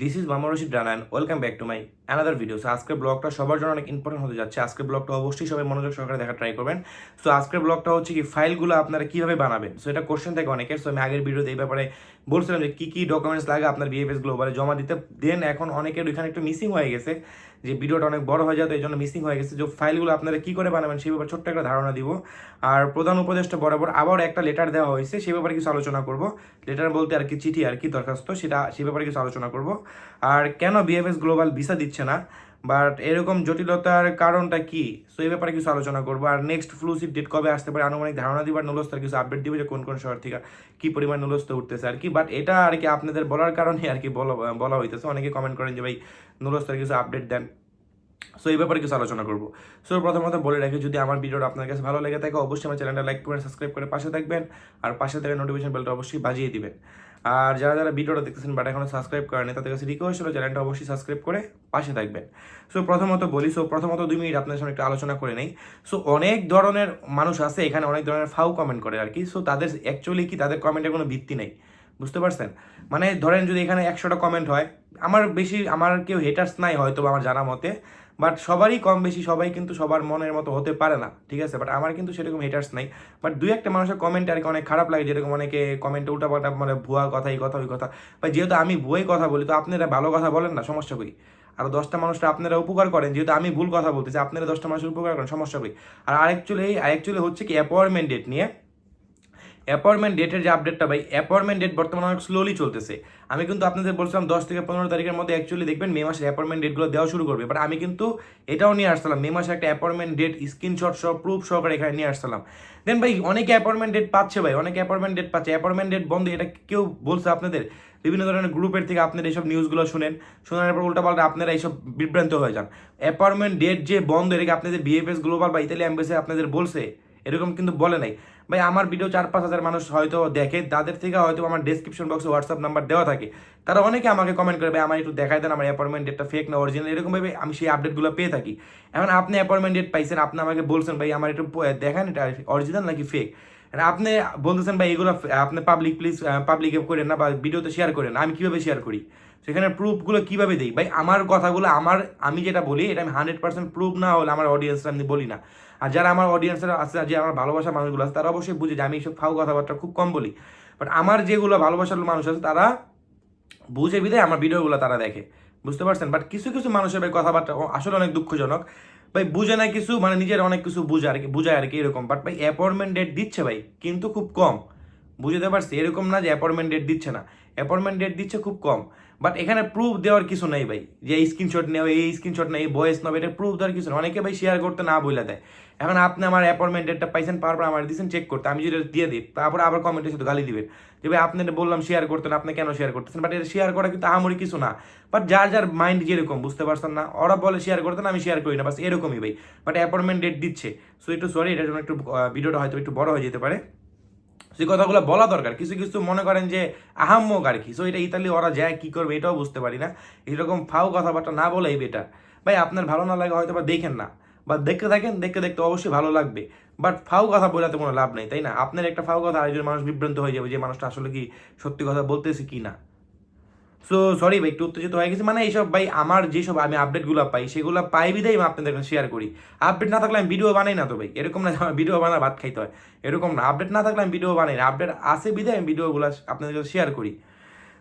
This is মামা Rashid Rana and welcome back to my another video so আজকের ব্লগটা সবার জন্য অনেক ইম্পর্টেন্ট হতে যাচ্ছে। আজকের ব্লগটা অবশ্যই সবাই মনোযোগ সহকারে দেখা ট্রাই করবেন। সো আজকের ব্লগটা হচ্ছে কি ফাইলগুলো আপনারা কীভাবে বানাবেন? সো এটা কোশ্চেন থাকে অনেকের। সো আমি আগের ভিডিওতে এই ব্যাপারে বলছিলাম যে, কী কী ডকুমেন্টস লাগে আপনার বিএফএস গ্লোবালে জমা দিতে। দেন এখন অনেকের ওইখানে একটু মিসিং হয়ে গেছে যে ভিডিওটা অনেক বড় হয়ে যাবে এই জন্য মিসিং হয়ে গেছে। যে ফাইলগুলো আপনারা কী করে বানাবেন সেই ব্যাপারে ছোট্ট একটা ধারণা দিব। আর প্রধান উপদেষ্টা বরাবর আবার একটা লেটার দেওয়া হয়েছে সেই ব্যাপারে কিছু আলোচনা করব। লেটার বলতে আর কি চিঠি আর কি দরখাস্ত, সেটা সেই ব্যাপারে কিছু আলোচনা করব। আর কেন বিএফএস গ্লোবাল ভিসা দিচ্ছে না? বাট এরকম জটিলতার কারণটা কি? সো এই ব্যাপারে কিছু আলোচনা করব। আর নেক্সট ফ্লুসিভ ডেট কবে আসতে পারে? আনুমানিক ধারণা দিবার নলস্তার কিছু আপডেট দিবে যে কোন কোন শহর থেকে কী পরিমাণ নলস্ত উঠতেছে আর কি। বাট এটা আর কি আপনাদের বলার কারণে আর কি বলা বলা হইতেছে। অনেকে কমেন্ট করেন যে, ভাই নলস্তার কিছু আপডেট দেন। সো এই ব্যাপারে কিছু আলোচনা করব। সো প্রথমত বলে রাখি, যদি আমার ভিডিওটা আপনার কাছে ভালো লেগে থাকে, অবশ্যই আমার চ্যানেলটা লাইক করে সাবস্ক্রাইব করে পাশে থাকবেন। আর পাশে থেকে নোটিফিকেশন বেলটা অবশ্যই বাজিয়ে দিবেন। আর যারা যারা ভিডিওটা দেখতেছেন বাট এখনও সাবস্ক্রাইব করেনি তাদের কাছে রিকোয়েস্ট হলো চ্যানেলটা অবশ্যই সাবস্ক্রাইব করে পাশে থাকবেন। সো প্রথমত বলি সো প্রথমত দুই মিনিট আপনাদের সামনে একটু আলোচনা করে নেই। সো অনেক ধরনের মানুষ আছে, এখানে অনেক ধরনের ফাউ কমেন্ট করে আর কি। সো তাদের অ্যাকচুয়ালি কি তাদের কমেন্টের কোনো ভিত্তি নেই, বুঝতে পারছেন? মানে ধরেন যদি এখানে একশোটা কমেন্ট হয়, আমার বেশি, আমার কেউ হেটার্স নাই হয়তো আমার জানা মতে। বাট সবারই কম বেশি, সবাই কিন্তু সবার মনের মতো হতে পারে না, ঠিক আছে? বাট আমার কিন্তু সেরকম হেটার্স নাই। বাট দুই একটা মানুষের কমেন্ট আর কি অনেক খারাপ লাগে, যেরকম অনেকে কমেন্টে উল্টাপাল্টা মানে ভুয়া কথা, এই কথা, ওই কথা। বা যেহেতু আমি ভুয়াই কথা বলি, তো আপনারা ভালো কথা বলেন না, সমস্যা কই? আর দশটা মানুষটা আপনারা উপকার করেন, যেহেতু আমি ভুল কথা বলতেছি, আপনারা দশটা মানুষের উপকার করেন, সমস্যা কই? আর আরেকচুয়ালি আরেকচুয়ালি হচ্ছে কি অ্যাপয়েন্টমেন্ট ডেট নিয়ে অ্যাপয়েন্টমেন্ট ডেটের যে আপডেটটা ভাই অ্যাপয়েন্টমেন্ট ডেট বর্তমানে অনেক স্লোলি চলতেছে। আমি কিন্তু আপনাদের বলছিলাম দশ থেকে পনেরো তারিখের মধ্যে অ্যাকচুয়ালি দেখবেন মে মাসের অ্যাপয়েন্টমেন্ট ডেটগুলো দেওয়া শুরু করবে। বাট আমি কিন্তু এটাও নিয়ে আসছিলাম, মে মাসে একটা অ্যাপয়েন্টমেন্ট ডেট স্ক্রিনশট সহ প্রুফ সহকারে এখানে নিয়ে আসছিলাম। দেন ভাই, অনেকে অ্যাপয়েন্টমেন্ট ডেট পাচ্ছে ভাই, অনেকে অ্যাপয়েন্টমেন্ট ডেট পাচ্ছে। অ্যাপয়েন্টমেন্ট ডেট বন্ধ, এটা কেউ বলছে আপনাদের? বিভিন্ন ধরনের গ্রুপের থেকে আপনারা এইসব নিউজগুলো শুনেন, শোনার পর উল্টাপাল্টা আপনারা এইসব বিভ্রান্ত হয়ে যান। অ্যাপয়েন্টমেন্ট ডেট যে বন্ধ এটাকে আপনাদের বিএফএস গ্লোবাল বা ইতালি অ্যাম্বাসি আপনাদের বলছে? এরকম কিন্তু বলে নাই। ভাই, আমার ভিডিও চার পাঁচ হাজার মানুষ হয়তো দেখে, তাদের থেকে হয়তো আমার ডেসক্রিপশন বক্সে হোয়াটসঅ্যাপ নাম্বার দেওয়া থাকে। তারা অনেকে আমাকে কমেন্ট করে, ভাই, আমার একটু দেখাই দেন, আমার অ্যাপয়েন্টমেন্ট ডেটটা ফেক না অরিজিনাল এরকমভাবে আমি সেই আপডেটগুলো পেয়ে থাকি। এখন আপনি অ্যাপয়েন্টমেন্ট ডেট পাইছেন, আপনি আমাকে বলছেন, ভাই, আমার একটু দেখান এটা অরিজিনাল নাকি ফেক আপনি বলতেছেন, ভাই, এগুলো, আপনি পাবলিক প্লিজ পাবলিকে করেন না বা ভিডিওতে শেয়ার করেন, আমি কীভাবে শেয়ার করি? সেখানে প্রুফগুলো কীভাবে দিই? ভাই, আমার কথাগুলো, আমার, আমি যেটা বলি, এটা আমি হান্ড্রেড পার্সেন্ট প্রুফ না হলে আমার অডিয়েন্সরা আমি বলি না। আর যারা আমার অডিয়েন্সরা আছে যে আমার ভালোবাসা মানুষগুলো আছে, তারা অবশ্যই বুঝে যে আমি এইসব ফাউ কথাবার্তা খুব কম বলি। বাট আমার যেগুলো ভালোবাসার মানুষ আছে, তারা বুঝে বিদায় আমার ভিডিওগুলো তারা দেখে। বুঝতে পারছেন? বাট কিছু কিছু মানুষের ভাই কথাবার্তা আসলে অনেক দুঃখজনক। ভাই, বুঝে না কিছু মানে নিজের অনেক কিছু বুঝে আর কি, বুঝায় আর কি এরকম। বাট ভাই অ্যাপয়েন্টমেন্ট ডেট দিচ্ছে ভাই, কিন্তু খুব কম। বুঝতে পারছি? এরকম না যে অ্যাপয়েন্টমেন্ট ডেট দিচ্ছে না। অ্যাপয়েন্টমেন্ট ডেট দিচ্ছে খুব কম। বাট এখানে প্রুফ দেওয়ার কিছু নেই ভাই। যে এই স্ক্রিনশট নেও, এই স্ক্রিনশট নেই ভয়েস নেবে এটা প্রুফ দেওয়ার কিছু নেই। অনেকে ভাই শেয়ার করতে না বলে দেয়। এখন আপনি আমার অ্যাপয়েন্টমেন্ট ডেটটা পাইছেন, পাওয়ার পর আমার দিয়েছেন চেক করতে। আমি যেটা দিয়ে দিই, তারপরে আবার কমেন্টে শুধু গালি দিবেন। যে ভাই আপনি বললাম শেয়ার করতেন, আপনি কেন শেয়ার করতেছেন? বাট এটা শেয়ার করা কিন্তু আহামরি কিছু না। বাট যার যার মাইন্ড যেরকম, বুঝতে পারছেন না? ওরা বলে শেয়ার করতেন, আমি শেয়ার করি না। বাস এরকমই ভাই। বাট অ্যাপয়েন্টমেন্ট ডেট দিচ্ছে। সো একটু সরি এটার জন্য একটু ভিডিওটা হয়তো একটু বড় হয়ে যেতে পারে। সেই কথাগুলো বলা দরকার। কিছু কিছু মনে করেন যে আহাম্মক আর কি। সো এটা ইতালি ওরা যায়, কি করবে এটাও বুঝতে পারি না। এরকম ফাও কথাবার্তা না বলেই বেটার ভাই, আপনার ভালো না লাগে হয়তো বা দেখেন না। বা দেখতে থাকেন, দেখতে দেখতে অবশ্যই ভালো লাগবে। বাট ফাউ কথা বলাতে কোনো লাভ নেই, তাই না? আপনার একটা ফাউ কথা আরেকজন মানুষ বিভ্রান্ত হয়ে যাবে যে মানুষটা আসলে কি সত্যি কথা বলতেছে কি না? সো সরি ভাই, একটু উত্তেজিত হয়ে গেছে। মানে এইসব ভাই, আমার যেসব আমি আপডেটগুলো পাই, সেগুলো পাই বিদায় আমি আপনাদের কাছে শেয়ার করি। আপডেট না থাকলে আমি ভিডিও বানাই না তো ভাই। এরকম না ভিডিও বানা ভাত খাইতে হয়। এরকম না। আপডেট না থাকলে আমি ভিডিও বানাই না। আপডেট আসে বিদায় আমি ভিডিওগুলো আপনাদের কাছে শেয়ার করি।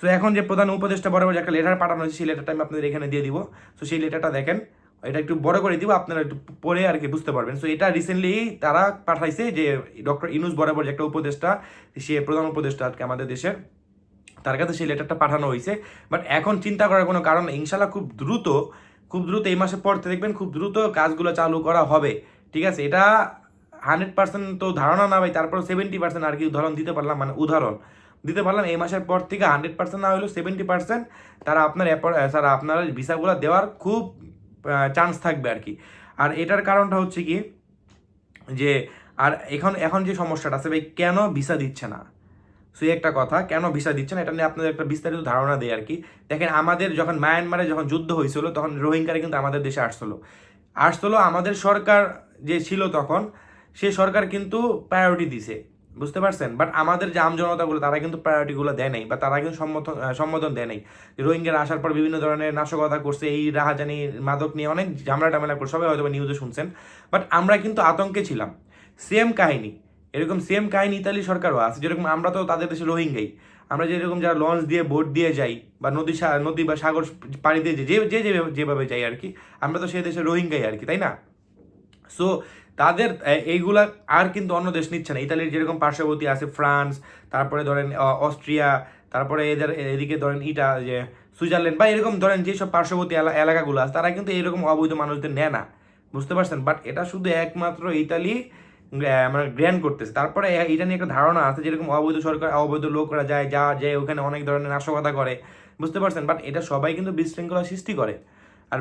সো এখন যে প্রধান উপদেষ্টা বরাবর একটা লেটার পাঠানো হয়েছে, সেই লেটারটা আমি আপনাদের এখানে দিয়ে দিব। সো সেই লেটারটা দেখেন। এটা একটু বড় করে দিব, আপনারা একটু পরে আর কি বুঝতে পারবেন। সো এটা রিসেন্টলি তারা পাঠাইছে যে ডক্টর ইনুস বরাবর যে একটা উপদেষ্টা, সে প্রধান উপদেষ্টা আজকে আমাদের দেশের। তার কাছে সেই লেটারটা পাঠানো হয়েছে। বাট এখন চিন্তা করার কোনো কারণ ইনশাল্লাহ খুব দ্রুত খুব দ্রুত এই মাসের পর দেখবেন খুব দ্রুত কাজগুলো চালু করা হবে। ঠিক আছে? এটা হান্ড্রেড পার্সেন্ট তো ধারণা না ভাই তারপর সেভেন্টি পার্সেন্ট আর কি উদাহরণ দিতে পারলাম মানে উদাহরণ। দিতে পারলাম, এই মাসের পর থেকে হান্ড্রেড পার্সেন্ট না হলেও সেভেন্টি পার্সেন্ট তারা আপনার তারা আপনার ভিসাগুলো দেওয়ার খুব চান্স থাকবে আর কি। আর এটার কারণটা হচ্ছে কি, যে আর এখন এখন যে সমস্যাটা আছে ভাই, কেন ভিসা দিচ্ছে না? সো একটা কথা কেন ভিসা দিচ্ছে না? এটা নিয়ে আপনাদের একটা বিস্তারিত ধারণা দেয় আর কি। দেখেন আমাদের যখন মায়ানমারে যখন যুদ্ধ হয়েছিল তখন রোহিঙ্গারা কিন্তু আমাদের দেশে আসছিল। আসছিল আমাদের সরকার যে ছিল তখন সে সরকার কিন্তু প্রায়োরিটি দিছে। বুঝতে পারছেন? বাট আমাদের যে আমজনতাগুলো তারা কিন্তু প্রায়োরিটিগুলো দেয় নাই বা তারা কিন্তু আহ, সম্বোধন দেয় নাই। রোহিঙ্গারা আসার পর বিভিন্ন ধরনের নাশকতা করছে এই রাহাজানি মাদক নিয়ে অনেক ঝামেলা টামেলা করছে সবাই হয়তো নিউজে শুনছেন। বাট আমরা কিন্তু আতঙ্কে ছিলাম। সেম কাহিনী। এরকম সেম কাহিনী ইতালি সরকারও আছে, যেরকম আমরা তো তাদের দেশে রোহিঙ্গাই। আমরা যেরকম যারা লঞ্চ দিয়ে বোট দিয়ে যাই, বা নদী নদী বা সাগর পাড়ি দিয়ে যে যে যেভাবে- যাই আর কি, আমরা তো সেই দেশে রোহিঙ্গাই আর কি, তাই না? সো তাদের এইগুলা আর কিন্তু অন্য দেশ নিচ্ছে না। ইতালির যেরকম পার্শ্ববর্তী আছে ফ্রান্স, তারপরে ধরেন অস্ট্রিয়া, তারপরে এদের, এদিকে ধরেন ইটা, যে সুইজারল্যান্ড, বা এরকম ধরেন যেসব পার্শ্ববর্তী এলাকাগুলো আছে, তারা কিন্তু এরকম অবৈধ মানুষদের নেয় না। বুঝতে পারছেন? বাট এটা শুধু একমাত্র ইতালি মানে গ্র্যান্ড করতেছে। তারপরে এটা নিয়ে একটা ধারণা আছে, যেরকম অবৈধ সরকার, অবৈধ লোকরা যায়, যা যায় ওখানে অনেক ধরনের নাশকতা করে। বুঝতে পারছেন? বাট এটা সবাই কিন্তু বিশৃঙ্খলা সৃষ্টি করে। আর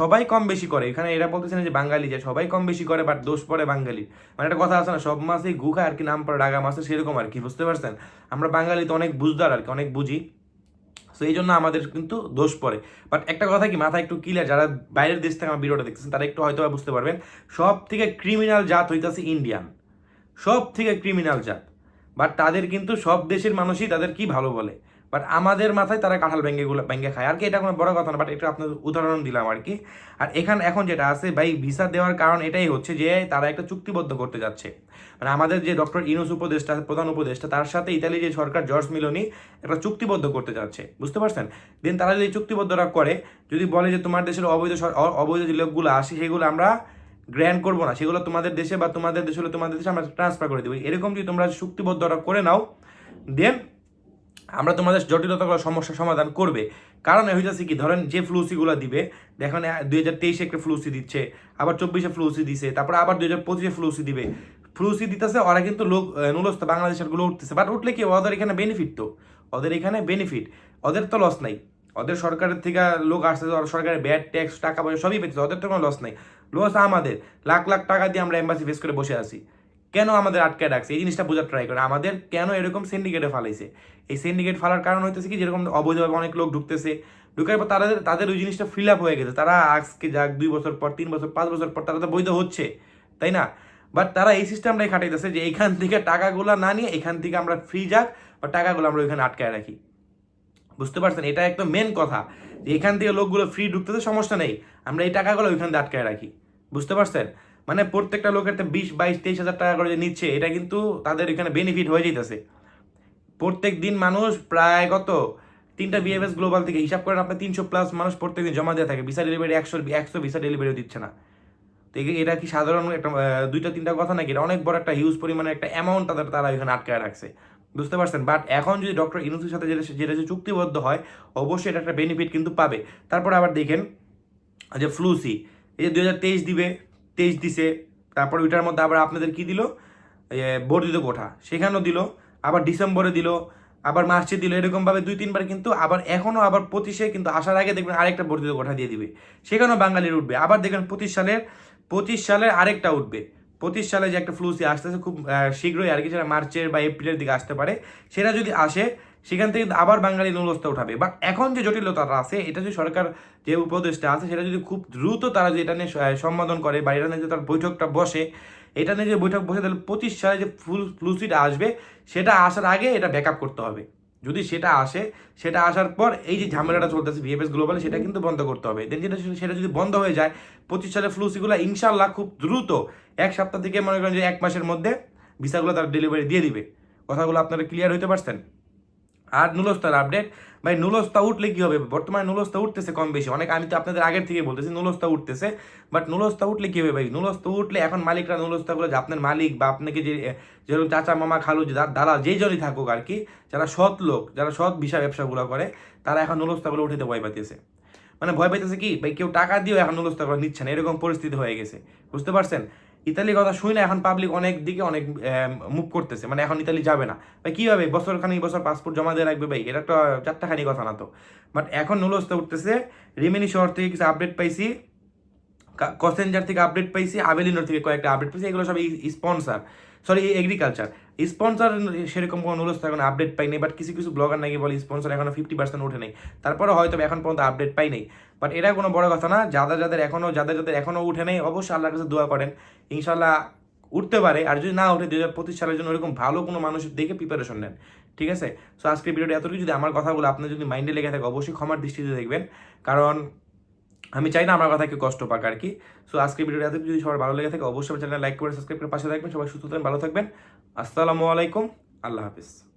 সবাই কম বেশি করে। এখানে এরা বলতেছে না যে বাঙালি যে সবাই কম বেশি করে বাট দোষ পড়ে বাঙালি। মানে একটা কথা আছে না, সব মাসেই গুখা আর কি নাম পড়ে ডাগা মাসে সেরকম আর কি, বুঝতে পারছেন? আমরা বাঙালি তো অনেক বুঝদার আর কি, অনেক বুঝি। সো এই জন্য আমাদের কিন্তু দোষ পড়ে। বাট একটা কথা কি, মাথা একটু ক্লিয়ার যারা বাইরের দেশ থেকে আমার ভিডিওটা দেখতেছেন, তারা একটু হয়তো বুঝতে পারবেন সব থেকে ক্রিমিনাল জাত হইতেছে ইন্ডিয়ান সব থেকে ক্রিমিনাল জাত। বাট তাদের কিন্তু সব দেশের মানুষই তাদের কি ভালো বলে? বাট আমাদের মাথায় তারা কাঁঠাল ব্যাঙ্গেগুলো ব্যাঙ্গে খায়। আর কি এটা কোনো বড় কথা না বাট এটা আপনার উদাহরণ দিলাম আর কি। আর এখানে এখন যেটা আছে, ভাই, ভিসা দেওয়ার কারণ এটাই হচ্ছে যে তারা একটা চুক্তিবদ্ধ করতে যাচ্ছে। মানে আমাদের যে ডক্টর ইনুস উপদেষ্টা, প্রধান উপদেষ্টা, তার সাথে ইতালি যে সরকার জর্জ মিলোনি একটা চুক্তিবদ্ধ করতে যাচ্ছে। বুঝতে পারছেন? দেন তারা যদি চুক্তিবদ্ধটা করে, যদি বলে যে তোমার দেশের অবৈধ অবৈধ যে লোকগুলো আসে, সেগুলো আমরা গ্র্যান্ড করব না। সেগুলো তোমাদের দেশে বা তোমাদের দেশে হলে তোমাদের দেশে আমরা ট্রান্সফার করে দেবো। এরকম যদি তোমরা চুক্তিবদ্ধটা করে নাও দেন আমরা তোমাদের জটিলতাগুলো সমস্যার সমাধান করবে। কারণ এ হইতেছে কি ধরেন যে ফ্লুসিগুলো দিবে দেখেন দুই হাজার তেইশে একটা ফ্লুসি দিচ্ছে আবার চব্বিশে ফ্লুসি দিছে তারপর আবার দুই হাজার পঁচিশে ফ্লুসি দিবে। ফ্লুসি দিতেছে ওরা কিন্তু লোক আহ, নুলস্ত বাংলাদেশেরগুলো উঠতেছে। বাট উঠলে কি ওদের এখানে বেনিফিট তো। ওদের এখানে বেনিফিট ওদের তো লস নাই। ওদের সরকারের থেকে লোক আসছে ওরা সরকারের ব্যাড ট্যাক্স টাকা পয়সা সবই পেয়েছে ওদের তো কোনো লস নাই। লস আমাদের। লাখ লাখ টাকা দিয়ে আমরা এম্বাসি ফেস করে বসে আছি। কেন আমাদের আটকে রাখছে? এই জিনিসটা বোঝার ট্রাই করে। আমাদের কেন এরকম সিন্ডিকেটে ফালাইছে? এই সিন্ডিকেট ফালার কারণ হইতেছে কি? যেরকম অবৈধভাবে অনেক লোক ঢুকতেছে। ঢুকার পর তাদের তাদের ওই জিনিসটা ফিল আপ হয়ে গেছে। তারা আজকে যাক, দুই বছর পর, তিন বছর, পাঁচ বছর পর তারা তো বৈধ হচ্ছে, তাই না? বাট তারা এই সিস্টেমটাই খাটাইতেছে যে এখান থেকে টাকাগুলো না নিয়ে এখান থেকে আমরা ফ্রি যাক বা টাকাগুলো আমরা ওইখানে আটকায় রাখি। বুঝতে পারছেন? এটা একদম মেন কথা। যে এখান থেকে লোকগুলো ফ্রি ঢুকতেছে, সমস্যা নেই। আমরা এই টাকাগুলো ওইখান থেকে আটকায় রাখি। বুঝতে পারছেন? মানে প্রত্যেকটা লোকের তো বিশ, বাইশ, তেইশ হাজার টাকা করে যে নিচ্ছে, এটা কিন্তু তাদের এখানে বেনিফিট হয়ে যেতেছে প্রত্যেক দিন মানুষ প্রায় কত? তিনটা বিএফএস গ্লোবাল থেকে হিসাব করেন, আপনার তিনশো প্লাস মানুষ প্রত্যেক দিন জমা দিয়ে থাকে। ভিসা ডেলিভারি একশো একশো ভিসা ডেলিভারি দিচ্ছে না। তো এটা কি সাধারণ একটা দুইটা, তিনটা কথা নাকি? এটা অনেক বড় একটা হিউজ পরিমাণে একটা অ্যামাউন্ট তাদের, তারা এখানে আটকায় রাখছে। বুঝতে পারছেন? বাট এখন যদি ডক্টর ইনুসের সাথে যেটা যেটা যে চুক্তিবদ্ধ হয়, অবশ্যই এটা একটা বেনিফিট কিন্তু পাবে। তারপর আবার দেখেন, যে ফ্লুসি এই যে দুই হাজার তেইশ দিবে তেইশ দিছে, তারপর ওইটার মধ্যে আবার আপনাদের কি দিল? বর্ধিত কোঠা। সেখানেও দিল, আবার ডিসেম্বরে দিল, আবার মার্চে দিল, এরকমভাবে দুই, তিনবার কিন্তু আবার এখনও আবার পঁচিশে কিন্তু আসার আগে দেখবেন আরেকটা বর্ধিত কোঠা দিয়ে দিবে। সেখানেও বাঙালির উঠবে। আবার দেখবেন পঁচিশ সালের পঁচিশ সালের আরেকটা উঠবে। পঁচিশ সালে যে একটা ফ্লুসি আসতেছে, খুব শীঘ্রই আর কি, সেটা মার্চের বা এপ্রিলের দিকে আসতে পারে। সেটা যদি আসে সেখান থেকে আবার বাঙালি নুলস্তা উঠাবে। বাট এখন যে জটিলতাটা আছে, এটা যদি সরকার যে উপদেশটা আছে, সেটা যদি খুব দ্রুত তারা যে এটা নিয়ে সম্বোধন করে বা এটা নিয়ে যে তার বৈঠকটা বসে, এটা নিয়ে যে বৈঠক বসে, তাহলে পঁচিশ সালে যে ফুল ফ্লুসিটা আসবে, সেটা আসার আগে এটা ব্যাকআপ করতে হবে। যদি সেটা আসে, সেটা আসার পর এই যে ঝামেলাটা চলতেছে ভিএফএস গ্লোবাল সেটা কিন্তু বন্ধ করতে হবে। দেন যেটা সেটা যদি বন্ধ হয়ে যায়, পঁচিশ সালে ফ্লুসিগুলো ইনশাল্লাহ খুব দ্রুত এক সপ্তাহ থেকে মনে করেন যে এক মাসের মধ্যে ভিসাগুলো তার ডেলিভারি দিয়ে দিবে। কথাগুলো আপনারা ক্লিয়ার হইতে পারছেন? আর নুলস্তার আপডেট ভাই, নুলস্তা উঠলে কি হবে? বর্তমানে নুলস্তা উঠতেছে কম বেশি। অনেক, আমি তো আপনাদের আগের থেকে বলতেছি, নুলস্তা উঠতেছে। বাট নুলস্তা উঠলে কি হবে ভাই? নুলস্তা উঠলে এখন মালিকরা নুলস্তাগুলো যে আপনার মালিক বা আপনাকে যে যেরকম চাচা, মামা, খালু, যে দা- দালাল, যেই জনই থাকুক আর কি, যারা সৎ লোক, যারা সৎ বিষয় ব্যবসাগুলো করে, তারা এখন নুলস্তাগুলো উঠিতে ভয় পাইতেছে। মানে ভয় পাইতেছে কি? ভাই, কেউ টাকা দিয়েও এখন নুলস্তাগুলো নিচ্ছে না। এরকম পরিস্থিতি হয়ে গেছে। বুঝতে পারছেন? ইতালির কথা শুনে এখন পাবলিক অনেক দিকে অনেক মুভ করতেছে। মানে এখন ইতালি যাবে না। ভাই, কীভাবে? বছর খানিক, বছর পাসপোর্ট জমা দিয়ে রাখবে ভাই? এটা তো চারটাখানি কথা না তো। বাট এখন নুলস্ত উঠতেছে। রিমিনি শহর থেকে কিছু আপডেট পাইছি। কসেঞ্জার থেকে আপডেট পাইছি আবেলিনোর থেকে কয়েকটা আপডেট পাইছি, এগুলো সব স্পন্সার সরি এগ্রিকালচার স্পন্সার সেরকম কোনো নুলস্তা এখন আপডেট পাইনি বাট কিছু কিছু ব্লগার নাকি বলে স্পন্সার এখনও ফিফটি পার্সেন্ট ওঠে নেই। তারপরে হয়তো এখন পর্যন্ত আপডেট পাই নাই। বাট এটা কোনো বড় কথা না, যাদের যাদের এখনও যাদের যাদের এখনও উঠে নেই, অবশ্যই আল্লাহর কাছে দোয়া করেন। ইনশাল্লাহ উঠতে পারে, আর যদি না উঠে দু হাজার পঁচিশ সালের জন্য ওরকম ভালো কোনো মানুষের দেখে প্রিপারেশন নেন। ঠিক আছে? সো আজকের ভিডিওটা এতটুকু যদি আমার কথাগুলো আপনার যদি মাইন্ডে লেগে থাকে, অবশ্যই ক্ষমার দৃষ্টিতে দেখবেন। কারণ আমি চাই না আমার কথা কেউ কষ্ট পাক আর কি। সো আজকের ভিডিওটা এত যদি সবার ভালো লেগে থাকে, অবশ্যই চ্যানেল লাইক করে, সাবস্ক্রাইব করে, পাশে থাকবেন। সবাই সুস্থ থাকবেন, ভালো থাকবেন। আসসালামু আলাইকুম। আল্লাহ হাফিজ।